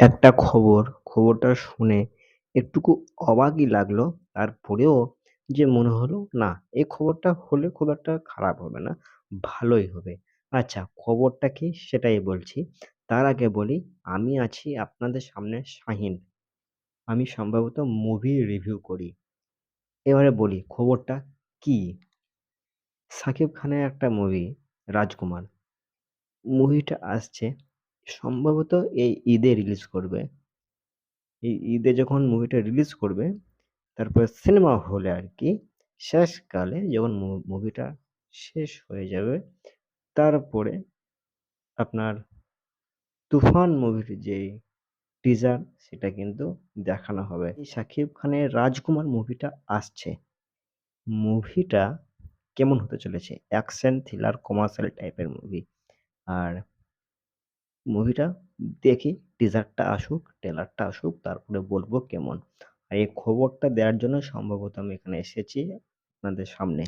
একটা খবর, খবরটা শুনে একটুকু অবাকই লাগল। তারপরেও যে মনে হলো, না, এই খবরটা হলে খুব একটা খারাপ হবে না, ভালোই হবে। আচ্ছা খবরটা কি? সেটাই বলছি। তার আগে বলি, আমি আছি আপনাদের সামনে শাহিন। আমি সম্ভবত মুভি রিভিউ করি। এবারে বলি, খবরটা কি? সাকিব খানের একটা মুভি রাজকুমার। মুভিটা আসছে সম্ভবত এই ঈদে রিলিজ করবে। এই ঈদে যখন মুভিটা রিলিজ করবে, তারপরে সিনেমা হলে আর কি শেষকালে যখন মুভিটা শেষ হয়ে যাবে, তারপরে আপনার তুফান মুভির যে টিজার সেটা কিন্তু দেখানো হবে। শাকিব খানের রাজকুমার মুভিটা আসছে। মুভিটা কেমন হতে চলেছে? অ্যাকশন থ্রিলার কমার্শিয়াল টাইপের মুভি আর মুভিটা দেখি টিজারটা আসুক ট্রেলারটা আসুক, তারপরে বলব কেমন। আর এই খবরটা দেওয়ার জন্য সম্ভবত আমি এখানে এসেছি আপনাদের সামনে।